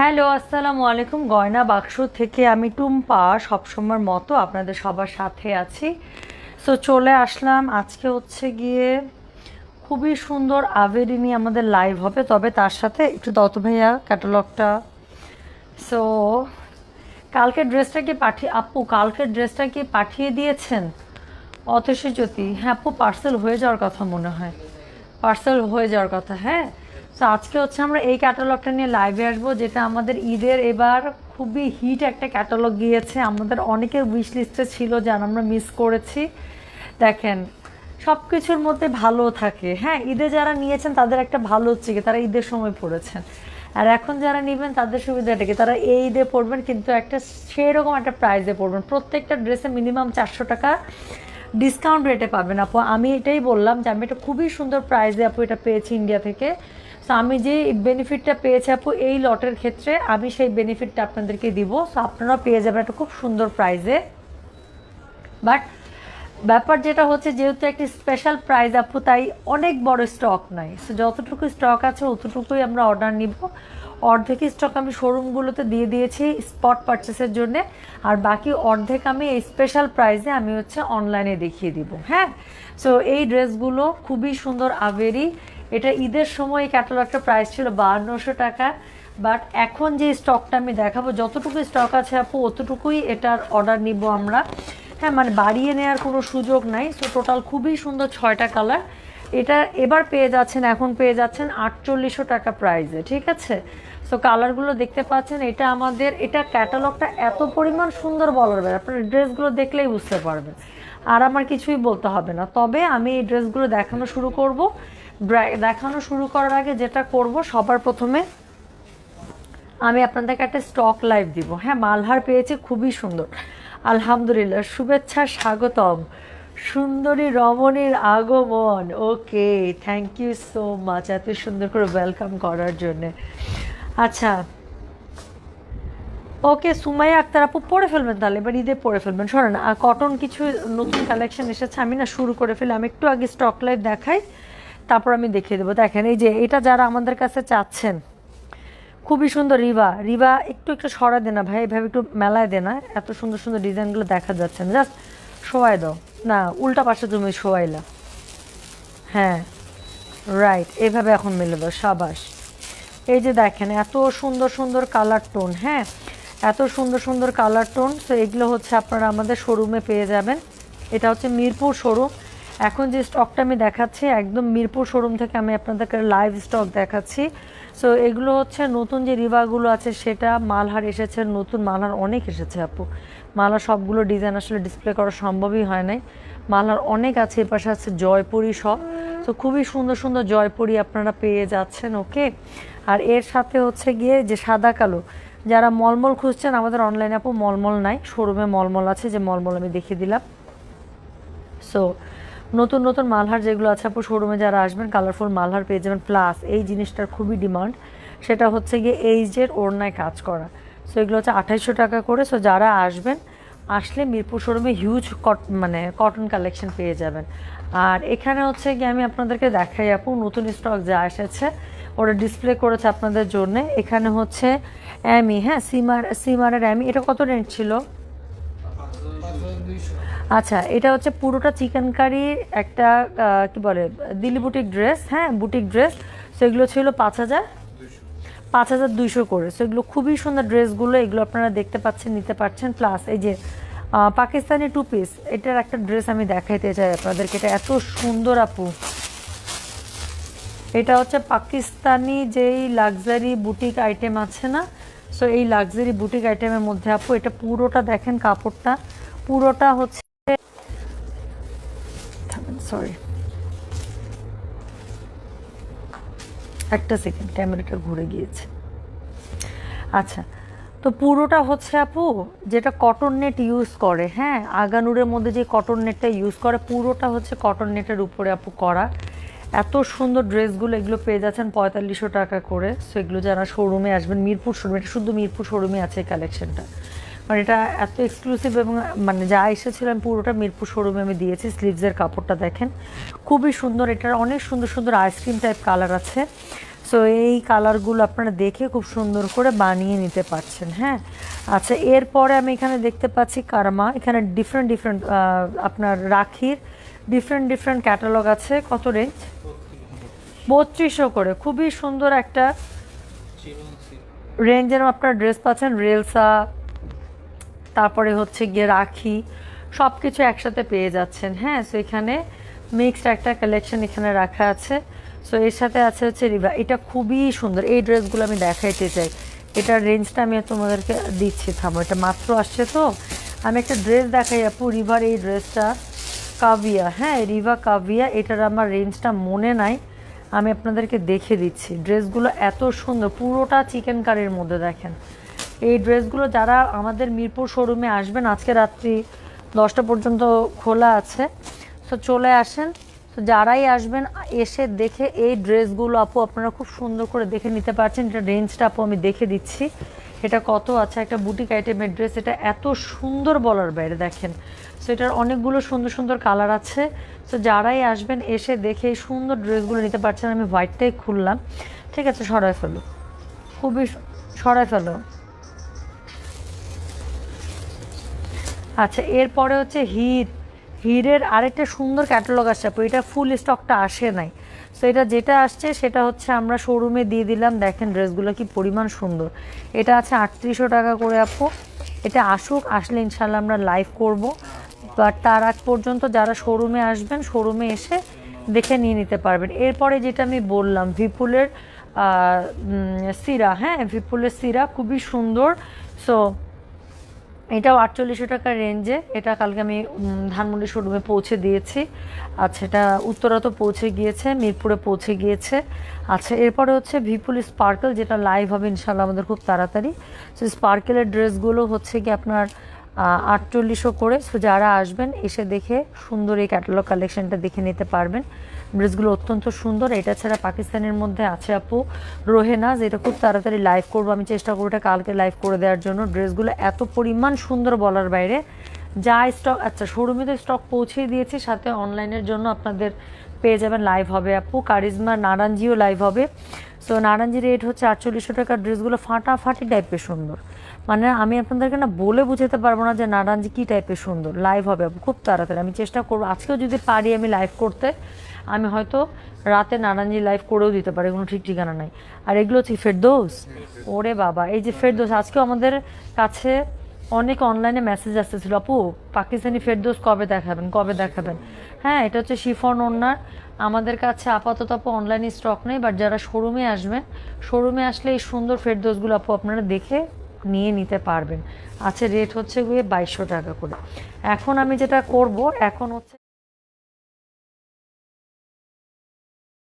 Hello, আসসালামু আলাইকুম। গয়না বাক্স থেকে আমি টুম্পা সবসময়ের মতো আপনাদের সবার সাথে আছি। সো চলে আসলাম। আজকে হচ্ছে গিয়ে খুবই সুন্দর আবেরি নিয়ে আমাদের লাইভ হবে, তবে তার সাথে একটু দত ভাইয়া ক্যাটালগটা সো কালকের ড্রেসটা কি পাঠিয়ে আপু, কালকের ড্রেসটা কি পাঠিয়ে দিয়েছেন? অথচ জ্যোতি হ্যাঁ আপু পার্সেল হয়ে যাওয়ার কথা মনে হয়। পার্সেল হয়ে যাওয়ার কথা হ্যাঁ? তো আজকে হচ্ছে আমরা এই ক্যাটালগটা নিয়ে লাইভে আসব, যেটা আমাদের ঈদের এবার খুবই হিট একটা ক্যাটালগ গিয়েছে। আমাদের অনেকের উইশ লিস্টে ছিল, যার আমরা মিস করেছি। দেখেন সব কিছুর মধ্যে ভালো থাকে। হ্যাঁ ঈদে যারা নিয়েছেন, তাদের একটা ভালো হচ্ছে কি? তারা ঈদের সময় পড়েছেন। আর এখন যারা নেবেন, তাদের সুবিধাটা কি? তারা এই ঈদে পড়বেন, কিন্তু একটা সেরকম একটা প্রাইজে পড়বেন। প্রত্যেকটা ড্রেসে মিনিমাম চারশো টাকা ডিসকাউন্ট রেটে পাবেন আপু। আমি এটাই বললাম যে আমি এটা খুবই সুন্দর প্রাইসে আপু এটা পেয়েছি ইন্ডিয়া থেকে। সো আমি যে বেনিফিটটা পেয়েছি আপু এই লটের ক্ষেত্রে, আমি সেই বেনিফিটটা আপনাদেরকে দিব। সো আপনারাও পেয়ে যাবেন একটা খুব সুন্দর প্রাইজে বাট ব্যাপার যেটা হচ্ছে, যেহেতু একটি স্পেশাল প্রাইজ আপু, তাই অনেক বড় স্টক নাই। সো যতটুকু স্টক আছে, অতটুকুই আমরা অর্ডার নিব। অর্ধেক স্টক আমি শোরুমগুলোতে দিয়ে দিয়েছি স্পট পারচেসের জন্য। আর বাকি অর্ধেক আমি এই স্পেশাল প্রাইজে আমি হচ্ছে অনলাইনে দেখিয়ে দিব হ্যাঁ? সো এই ড্রেসগুলো খুবই সুন্দর আবেরি এটা ঈদের সময় এই ক্যাটালগটা প্রাইস ছিল বাহান্নশো টাকা। বাট এখন যে স্টকটা আমি দেখাবো, যতটুকু স্টক আছে আপু, অতটুকুই এটার অর্ডার নিব আমরা। হ্যাঁ মানে বাড়িয়ে নেওয়ার কোনো সুযোগ নাই। সো টোটাল খুবই সুন্দর ছয়টা কালার এটা এবার পেয়ে যাচ্ছেন, এখন পেয়ে যাচ্ছেন আটচল্লিশশো টাকা প্রাইজে ঠিক আছে? সো কালারগুলো দেখতে পাচ্ছেন, এটা আমাদের, এটা ক্যাটালগটা এত পরিমাণ সুন্দর বলার ব্যাপার। আপনার ড্রেসগুলো দেখলেই বুঝতে পারবেন। আর আমার কিছুই বলতে হবে না। তবে আমি এই ড্রেসগুলো দেখানো শুরু করব। দেখানো শুরু করার আগে যেটা করব, সবার প্রথমে আমি আপনাদেরকে একটা স্টক লাইভ দিব। হ্যাঁ মালহার পেয়েছে, খুবই সুন্দর। আলহামদুলিল্লাহ, শুভেচ্ছা স্বাগতম। সুন্দরী রমণীর আগমন, okay thank you so much এত সুন্দর করে ওয়েলকাম করার জন্যে। আচ্ছা ওকে, সুমাইয়া আক্তার আপু পরে ফেলবেন তাহলে, এবার ঈদে পরে ফেলবেন। শোনেন আর কটন কিছু নতুন কালেকশন এসেছে, আমি না শুরু করে ফেলি, আমি একটু আগে স্টক লাইভ দেখাই, তারপর আমি দেখিয়ে দেবো। দেখেন, এই যে, এটা যারা আমাদের কাছে চাচ্ছেন খুবই সুন্দর রিবা। রিবা একটু একটু সরা দেনা ভাই, এভাবে একটু মেলায় দে না। এত সুন্দর সুন্দর ডিজাইনগুলো দেখা যাচ্ছে না। জাস্ট শোয়াই দাও। না, উল্টা পাশে তুমি শোয়াইলা। হ্যাঁ রাইট এভাবে এখন মেলে দাও সাবাস। এই যে দেখেন, এত সুন্দর সুন্দর কালার টোন হ্যাঁ? এত সুন্দর সুন্দর কালার টোন তো এগুলো হচ্ছে আপনারা আমাদের শোরুমে পেয়ে যাবেন। এটা হচ্ছে মিরপুর শোরুম এখন যে স্টকটা আমি দেখাচ্ছি, একদম মিরপুর শোরুম থেকে আমি আপনাদেরকে লাইভ স্টক দেখাচ্ছি। সো এগুলো হচ্ছে নতুন যে রিবাগুলো আছে, সেটা মালহার এসেছে, নতুন মালহার অনেক এসেছে আপু। মালহার সবগুলো ডিজাইন আসলে ডিসপ্লে করা সম্ভবই হয় নাই। মালহার অনেক আছে, এর পাশে আছে জয়পুরি সব তো খুবই সুন্দর সুন্দর জয়পুরি আপনারা পেয়ে যাচ্ছেন ওকে আর এর সাথে হচ্ছে গিয়ে যে সাদা কালো, যারা মলমল খুঁজছেন, আমাদের অনলাইনে আপু মলমল নাই শোরুমে মলমল আছে, যে মলমল আমি দেখিয়ে দিলাম। সো নতুন নতুন মালহার যেগুলো আছে আপু শোরুমে যারা আসবেন কালারফুল মালহার পেয়ে যাবেন। প্লাস এই জিনিসটার খুবই ডিমান্ড সেটা হচ্ছে গিয়ে এইজের ওড়নায় কাজ করা। সো এগুলো হচ্ছে আঠাইশশো টাকা করে। সো যারা আসবেন, আসলে মিরপুর শোরুমে হিউজ কট মানে কটন কালেকশন পেয়ে যাবেন। আর এখানে হচ্ছে গিয়ে আমি আপনাদেরকে দেখাই আপু, নতুন স্টক যা এসেছে, ওরা ডিসপ্লে করেছে আপনাদের জন্যে। এখানে হচ্ছে অ্যামি হ্যাঁ সিমার সিমারের অ্যামি এটা কত রেঞ্জ ছিল? আচ্ছা এটা হচ্ছে পুরোটা চিকেন কারি একটা কি বলে দিল্লি বুটিক ড্রেস হ্যাঁ বুটিক ড্রেস। সেগুলো ছিল পাঁচ হাজার। পাঁচ হাজার দুইশো করে। সো এগুলো খুবই সুন্দর ড্রেসগুলো এগুলো আপনারা দেখতে পাচ্ছেন নিতে পারছেন। প্লাস এই যে পাকিস্তানি টু পিস এটার একটা ড্রেস আমি দেখাইতে চাই আপনাদেরকে। এটা এত সুন্দর আপু। এটা হচ্ছে পাকিস্তানি যেই লাক্সারি বুটিক আইটেম আছে না? সো এই লাক্সারি বুটিক আইটেমের মধ্যে আপু এটা পুরোটা দেখেন কাপড়টা। পুরোটা হচ্ছে সরি একটা সেকেন্ড ক্যামেরাটা ঘুরে গিয়েছে। আচ্ছা তো পুরোটা হচ্ছে আপু, যেটা কটন নেট ইউজ করে হ্যাঁ? আগানুরের মধ্যে যে কটন নেটটা ইউজ করে, পুরোটা হচ্ছে কটন নেটের উপরে আপু করা। এত সুন্দর ড্রেসগুলো এগুলো পেয়ে যাচ্ছেন পঁয়তাল্লিশশো টাকা করে। সো এগুলো যারা শোরুমে আসবেন, মিরপুর শোরুম এটা শুধু মিরপুর শোরুমে আছে কালেকশনটা মানে এটা এত এক্সক্লুসিভ এবং মানে যা এসেছিল, আমি পুরোটা মিরপুর শোরুমে আমি দিয়েছি স্লিভসের কাপড়টা দেখেন। খুবই সুন্দর, এটার অনেক সুন্দর সুন্দর আইসক্রিম টাইপ কালার আছে। সো এই কালারগুলো আপনারা দেখে খুব সুন্দর করে বানিয়ে নিতে পারছেন হ্যাঁ? আচ্ছা এরপরে আমি এখানে দেখতে পাচ্ছি কারমা। এখানে ডিফারেন্ট ডিফারেন্ট আপনার রাখির ডিফারেন্ট ডিফারেন্ট ক্যাটালগ আছে। কত রেঞ্জ বত্রিশশো করে। খুবই সুন্দর একটা রেঞ্জের আপনার ড্রেস পাচ্ছেন। রেলসা তারপরে হচ্ছে গিয়ে রাখি সব কিছু একসাথে পেয়ে যাচ্ছেন। হ্যাঁ সো এখানে মিক্সড একটা কালেকশন এখানে রাখা আছে। সো এর সাথে আছে হচ্ছে রিভা এটা খুবই সুন্দর। এই ড্রেসগুলো আমি দেখাইতে চাই। এটার রেঞ্জটা আমি তোমাদেরকে দিচ্ছি। থামো, এটা মাত্র আসছে তো। আমি একটা ড্রেস দেখাই আপু, রিভার এই ড্রেসটা। কাভিয়া হ্যাঁ রিভা কাভিয়া, এটার আমার রেঞ্জটা মনে নাই। আমি আপনাদেরকে দেখে দিচ্ছি। ড্রেসগুলো এত সুন্দর। পুরোটা চিকেন কারির মধ্যে দেখেন। এই ড্রেসগুলো যারা আমাদের মিরপুর শোরুমে আসবেন, আজকে রাত্রি দশটা পর্যন্ত খোলা আছে। তো চলে আসেন। তো যারাই আসবেন, এসে দেখে এই ড্রেসগুলো আপু, আপনারা খুব সুন্দর করে দেখে নিতে পারছেন। এটা রেঞ্জটা আপু, আমি দেখে দিচ্ছি। এটা কত আছে? একটা বুটিক আইটেমের ড্রেস এটা এত সুন্দর বলার বাইরে দেখেন। সো এটার অনেকগুলো সুন্দর সুন্দর কালার আছে। তো যারাই আসবেন, এসে দেখে এই সুন্দর ড্রেসগুলো নিতে পারছেন। আমি হোয়াইটটাই খুললাম। ঠিক আছে, সরাই ফেলো। খুবই সু- সরাই ফেলো। আচ্ছা এরপরে হচ্ছে হির। হিরের আরেকটা সুন্দর ক্যাটালগ আসছে, আপু, এটা ফুল স্টকটা আসে নাই। সো এটা যেটা আসছে, সেটা হচ্ছে আমরা শোরুমে দিয়ে দিলাম। দেখেন ড্রেসগুলো কি পরিমাণ সুন্দর। এটা আছে আটত্রিশশো টাকা করে, আপু। এটা আসুক, আসলে ইনশাল্লাহ আমরা লাইভ করব। বাট তার আগ পর্যন্ত যারা শোরুমে আসবেন শোরুমে এসে দেখে নিয়ে নিতে পারবেন। এরপরে যেটা আমি বললাম ভিপুলের সিরা হ্যাঁ? ভিপুলের সিরা খুবই সুন্দর। সো এটাও আটচল্লিশশো টাকার রেঞ্জে এটা কালকে আমি ধানমন্ডি শোরুমে পৌঁছে দিয়েছি। আচ্ছা এটা উত্তরা তো পৌঁছে গিয়েছে, মিরপুরে পৌঁছে গিয়েছে। আচ্ছা এরপরে হচ্ছে ভিপুল স্পার্কেল যেটা লাইভ হবে ইনশাল্লাহ আমাদের খুব তাড়াতাড়ি। সো স্পার্কেলের ড্রেসগুলো হচ্ছে কি আপনার আটচল্লিশশো করে। সো যারা আসবেন, এসে দেখে সুন্দর এই ক্যাটালগ কালেকশনটা দেখে নিতে পারবেন। ড্রেসগুলো অত্যন্ত সুন্দর। এটা ছাড়া পাকিস্তানের মধ্যে আছে আপু রোহেনা, যেটা খুব তাড়াতাড়ি লাইভ করব। আমি চেষ্টা করব এটা কালকে লাইভ করে দেওয়ার জন্য। ড্রেসগুলো এত পরিমাণ সুন্দর বলার বাইরে। যা স্টক আচ্ছা শোরুমে তো স্টক পৌঁছে দিয়েছি। সাথে অনলাইনের জন্য আপনাদের পেয়ে যাবেন লাইভ হবে আপু। কারিজমা নারাঞ্জিও লাইভ হবে। সো নারাঞ্জি রেট হচ্ছে আটচল্লিশশো টাকার ড্রেসগুলো ফাটাফাটি টাইপের সুন্দর। মানে আমি আপনাদেরকে না বলে বুঝাতে পারব না যে নারাঞ্জি কী টাইপের সুন্দর? লাইভ হবে, খুব তাড়াতাড়ি। আমি চেষ্টা করব। আজকেও যদি পারি আমি লাইভ করতে, আমি হয়তো রাতে নারাঞ্জি লাইভ করেও দিতে পারি, কোনো ঠিক ঠিকানা নাই। আর এগুলো হচ্ছে ফেরদৌস? ওরে বাবা, এই যে ফেরদৌস, আজকেও আমাদের কাছে অনেক অনলাইনে মেসেজ আসতেছিল, আপু, পাকিস্তানি ফেরদৌস কবে দেখাবেন? কবে দেখাবেন? হ্যাঁ এটা হচ্ছে শিফন ওনার আমাদের কাছে আপাতত আপু অনলাইনে স্টক নেই বাট যারা শোরুমে আসবেন শোরুমে আসলে এই সুন্দর ফেরদৌসগুলো আপু আপনারা দেখে নিয়ে নিতে পারবেন। আছে রেট হচ্ছে গিয়ে বাইশশো টাকা করে। এখন আমি যেটা করব, এখন হচ্ছে